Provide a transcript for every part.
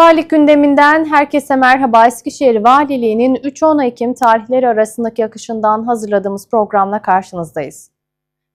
Valilik gündeminden herkese merhaba. Eskişehir Valiliği'nin 3-10 Ekim tarihleri arasındaki akışından hazırladığımız programla karşınızdayız.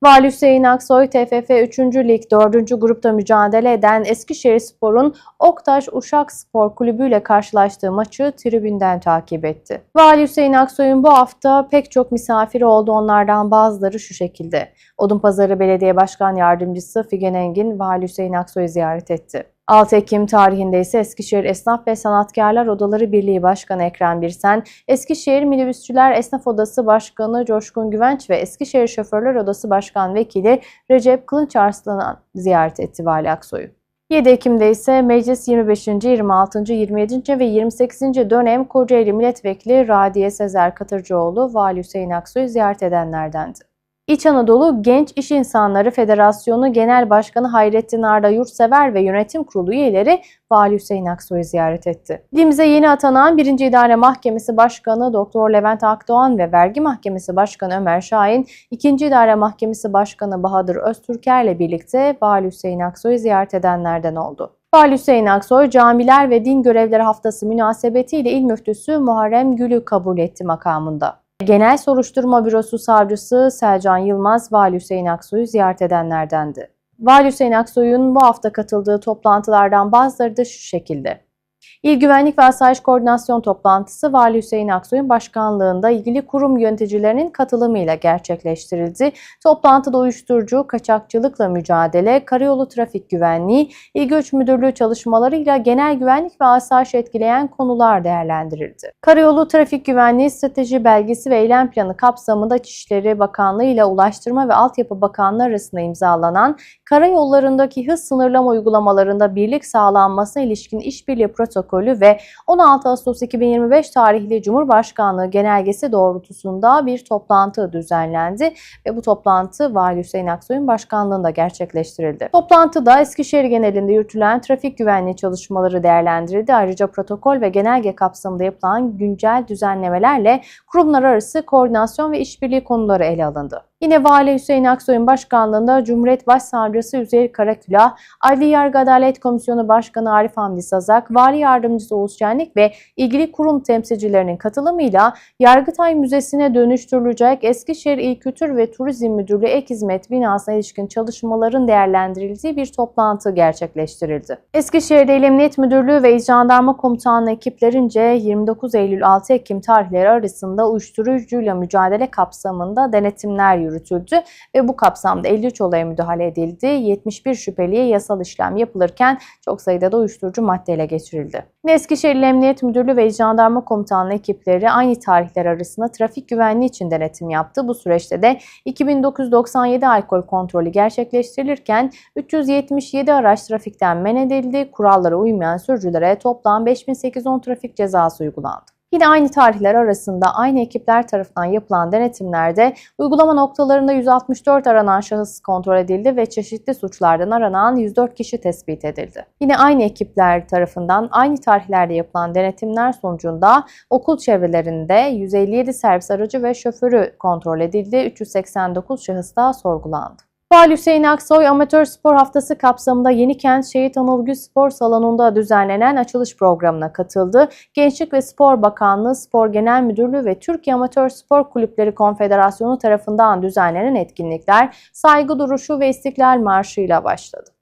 Vali Hüseyin Aksoy, TFF 3. Lig 4. grupta mücadele eden Eskişehir Spor'un Oktaş Uşak Spor Kulübü ile karşılaştığı maçı tribünden takip etti. Vali Hüseyin Aksoy'un bu hafta pek çok misafiri oldu. Onlardan bazıları şu şekilde. Odunpazarı Belediye Başkan Yardımcısı Figen Engin, Vali Hüseyin Aksoy'u ziyaret etti. 6 Ekim tarihinde ise Eskişehir Esnaf ve Sanatkarlar Odaları Birliği Başkanı Ekrem Birsen, Eskişehir Minibüsçüler Esnaf Odası Başkanı Coşkun Güvenç ve Eskişehir Şoförler Odası Başkan Vekili Recep Kılınç Arslan'ı ziyaret etti Vali Aksoy'u. 7 Ekim'de ise Meclis 25. 26. 27. ve 28. dönem Kocaeli Milletvekili Radiye Sezer Katırcıoğlu Vali Hüseyin Aksoy'u ziyaret edenlerdendi. İç Anadolu Genç İş İnsanları Federasyonu Genel Başkanı Hayrettin Arda Yurtsever ve Yönetim Kurulu üyeleri Vali Hüseyin Aksoy'u ziyaret etti. Dilimize yeni atanan 1. İdare Mahkemesi Başkanı Doktor Levent Akdoğan ve Vergi Mahkemesi Başkanı Ömer Şahin, 2. İdare Mahkemesi Başkanı Bahadır Öztürker ile birlikte Vali Hüseyin Aksoy'u ziyaret edenlerden oldu. Vali Hüseyin Aksoy, Camiler ve Din Görevleri Haftası münasebetiyle İl Müftüsü Muharrem Gül'ü kabul etti makamında. Genel Soruşturma Bürosu Savcısı Selcan Yılmaz, Vali Hüseyin Aksoy'u ziyaret edenlerdendi. Vali Hüseyin Aksoy'un bu hafta katıldığı toplantılardan bazıları da şu şekilde. İl Güvenlik ve Asayiş Koordinasyon Toplantısı Vali Hüseyin Aksoy'un başkanlığında ilgili kurum yöneticilerinin katılımıyla gerçekleştirildi. Toplantıda uyuşturucu, kaçakçılıkla mücadele, karayolu trafik güvenliği, İl Göç Müdürlüğü çalışmalarıyla genel güvenlik ve asayiş etkileyen konular değerlendirildi. Karayolu trafik güvenliği strateji belgesi ve eylem planı kapsamında İçişleri Bakanlığı ile Ulaştırma ve Altyapı Bakanlığı arasında imzalanan karayollarındaki hız sınırlama uygulamalarında birlik sağlanmasına ilişkin işbirliği protokolü ve 16 Ağustos 2025 tarihli Cumhurbaşkanlığı genelgesi doğrultusunda bir toplantı düzenlendi ve bu toplantı Vali Hüseyin Aksoy'un başkanlığında gerçekleştirildi. Toplantıda Eskişehir genelinde yürütülen trafik güvenliği çalışmaları değerlendirildi. Ayrıca protokol ve genelge kapsamında yapılan güncel düzenlemelerle kurumlar arası koordinasyon ve işbirliği konuları ele alındı. Yine Vali Hüseyin Aksoy'un başkanlığında Cumhuriyet Başsavcısı Üzeyir Karakülah, Adli Yargı Adalet Komisyonu Başkanı Arif Hamdi Sazak, Vali Yardımcısı Oğuz Şenlik ve ilgili kurum temsilcilerinin katılımıyla Yargıtay Müzesi'ne dönüştürülecek Eskişehir İl Kültür ve Turizm Müdürlüğü ek hizmet binasına ilişkin çalışmaların değerlendirildiği bir toplantı gerçekleştirildi. Eskişehir'de İl Emniyet Müdürlüğü ve İl Jandarma Komutanlığı ekiplerince 29 Eylül 6 Ekim tarihleri arasında uyuşturucuyla mücadele kapsamında denetimler yürütüldü ve bu kapsamda 53 olaya müdahale edildi. 71 şüpheliye yasal işlem yapılırken çok sayıda da uyuşturucu maddeyle geçirildi. Eskişehir Emniyet Müdürlüğü ve Jandarma Komutanlığı ekipleri aynı tarihler arasında trafik güvenliği için denetim yaptı. Bu süreçte de 2997 alkol kontrolü gerçekleştirilirken 377 araç trafikten men edildi. Kurallara uymayan sürücülere toplam 5810 trafik cezası uygulandı. Yine aynı tarihler arasında aynı ekipler tarafından yapılan denetimlerde uygulama noktalarında 164 aranan şahıs kontrol edildi ve çeşitli suçlardan aranan 104 kişi tespit edildi. Yine aynı ekipler tarafından aynı tarihlerde yapılan denetimler sonucunda okul çevrelerinde 157 servis aracı ve şoförü kontrol edildi. 389 şahıs daha sorgulandı. Vali Hüseyin Aksoy Amatör Spor Haftası kapsamında Yenikent Şehit Anıl Gül Spor Salonu'nda düzenlenen açılış programına katıldı. Gençlik ve Spor Bakanlığı, Spor Genel Müdürlüğü ve Türkiye Amatör Spor Kulüpleri Konfederasyonu tarafından düzenlenen etkinlikler saygı duruşu ve istiklal marşı ile başladı.